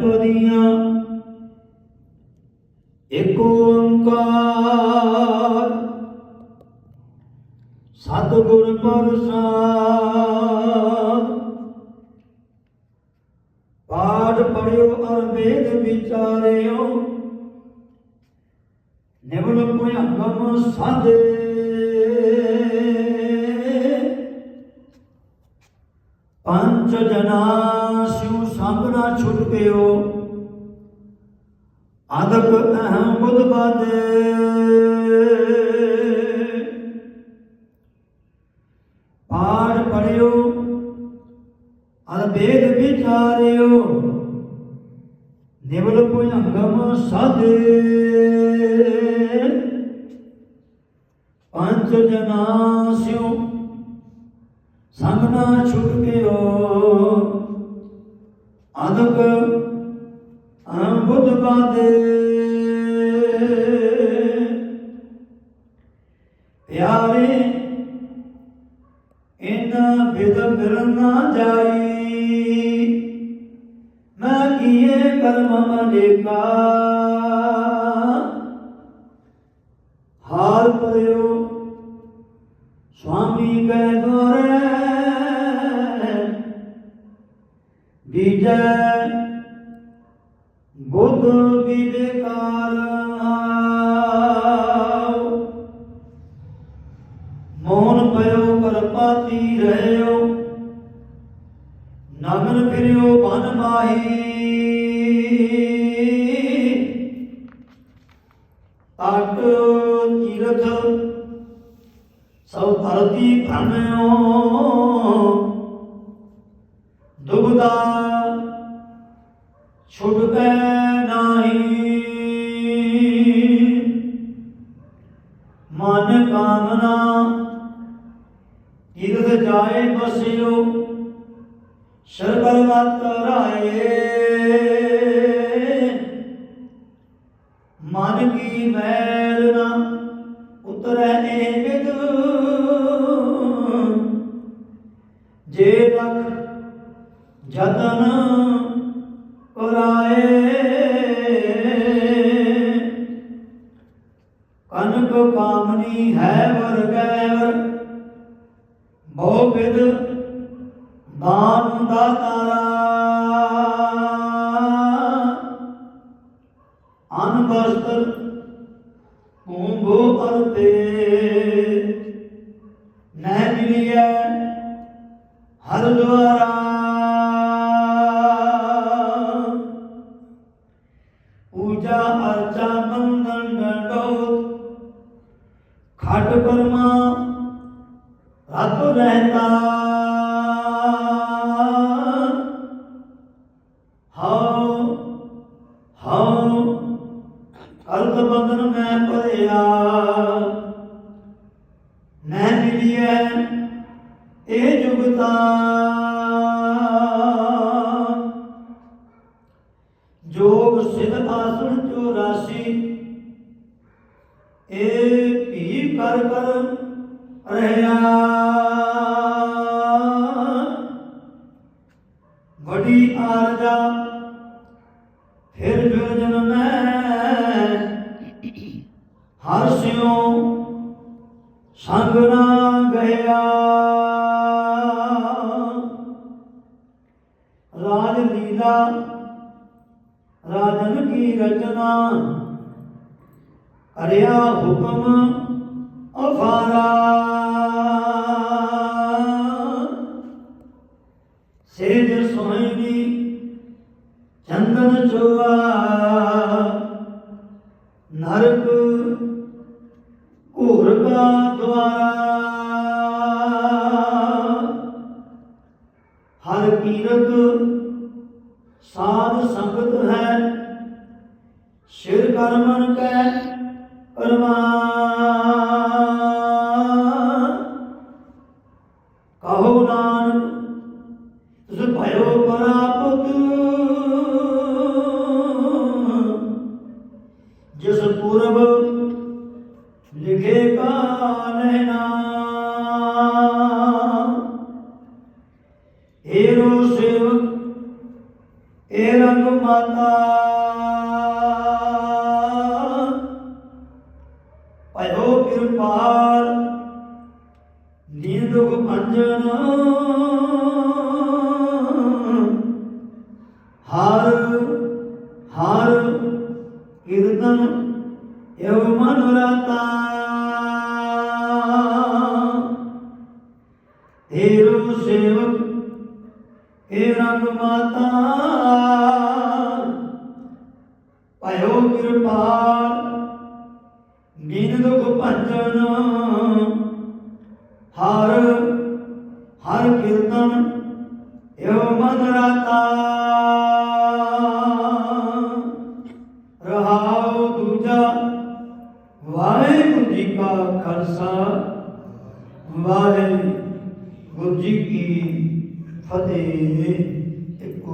ਅਸ਼ਟਪਦੀਆਂ ਏਕ ਓੰਕਾਰ। ਸਤਿਗੁਰ ਪ੍ਰਸਾਦ। ਪਾਠ ਪੜਿਓ ਅਰ ਵੇਦ ਵਿਚਾਰਿਓ। ਨਿਵਲ ਭੁਯੰਗਮ ਸਾਧੇ। ਪੰਜ ਜਨਾ ਸੰਗ ਨਾ ਛੁਟਕਿਓ ਆਦਕ ਅਹੰ ਬੁਧ ਬਾਦੇ ਪਾਠ ਪੜਿਓ ਅਰ ਵੇਦ ਵਿਚਾਰਿਓ। ਨਿਵਲ ਭੁਯੰਗਮ ਸਾਧੇ। ਪੰਜ ਜਨਾ ਸਿਉ ਸੰਗ ਨਾ ਛੁਟਕਿਓ ਇਨ ਬਿਦ ਮਿਲਨ ਨਾ ਜਾਈ। ਮੈਂ ਕੀਏ ਕਰਮ ਅਨੇਕਾ ਹਾਲ ਪਰਿਓ ਸੁਆਮੀ ਕੈ ਦੁਆਰੇ ਦੀਜੈ ਬੁੱਧ ਵਿਵੇਕਾਰ ਦੁਬਦਾ ਛੁਟਕੈ ਨਾਹੀ। ਮਨ ਕਾਮਨਾ ਤੀਰਥ ਜਾਏ ਬਸਿਓ ਸਰਬਰਵਤ ਰਾਏ। ਮਨ ਕੀ ਮੈਲ ਨਾ ਉਤਰੈ ਏ ਵਿਦ। ਜੇ ਤੱਕ ਜਤਨ ਕਰਾਏ। ਕਨਕ ਕਾਮਨੀ ਹੈ ਵਰ ਗੈਰ। ਬਹੁ ਵਿਦ ਦਾਨ ਦਾਤਾਰਾ ਹਉ ਹਉ ਅਰਥ ਬੰਧਨ ਮੈਂ ਭਰਿਆ। ਮੈਂ ਮਿਲਿਐ ਇਹ ਜੁਗਤਾ ਜੋਗ ਸਿਧ ਆਸਣ 84 ਏ ਭੀ ਕਰ ਕਰ ਰਹਿਆ। ਬੜੀ ਆਰਜਾ ਫਿਰ ਫਿਰ ਮੈਂ ਹਰ ਸਿਉ ਸੰਗ ਨਾ ਗਿਆ ਰਾਜ ਲੀਲਾ, ਰਾਜਨ ਕੀ ਰਚਨਾ? ਕਰਿਆ ਹੁਕਮ ਅਫਾਰਾ ਸੇਜ ਸੋਹਣੀ ਚੰਦਨ ਚੋਆ। ਨਰਕ ਘੂਰ ਕਾ ਦੁਆਰਾ। ਜਿਸ ਪੂਰਬ ਸੇਵਾ ਲੈਣਾ ਏਰੋ ਸੇਵਕ ਏ ਰੰਗ ਮਾਤਾ। ਭਇਓ ਕਿਰਪਾਲ ਦੀਨ ਦੁਖ ਭੰਜਨ। ਤੇਰੋ ਸੇਵਕ ਏ ਰੰਗ ਮਾਤਾ, ਭਇਓ ਕਿਰਪਾਲ, ਦੀਨ ਦੁਖ ਭੰਜਨ, ਹਰ ਹਰ ਕੀਰਤਨ ਏਵ ਮਨ ਰਤਾ। ਰਹਾਉ ਦੂਜਾ, ਵਾਹਿਗੁਰੂ ਜੀ ਕਾ ਖਾਲਸਾ, ਵਾਹਿਗੁਰੂ ਗੁਰਜੀ ਕੀ ਫਤਿਹ ਇੱਕ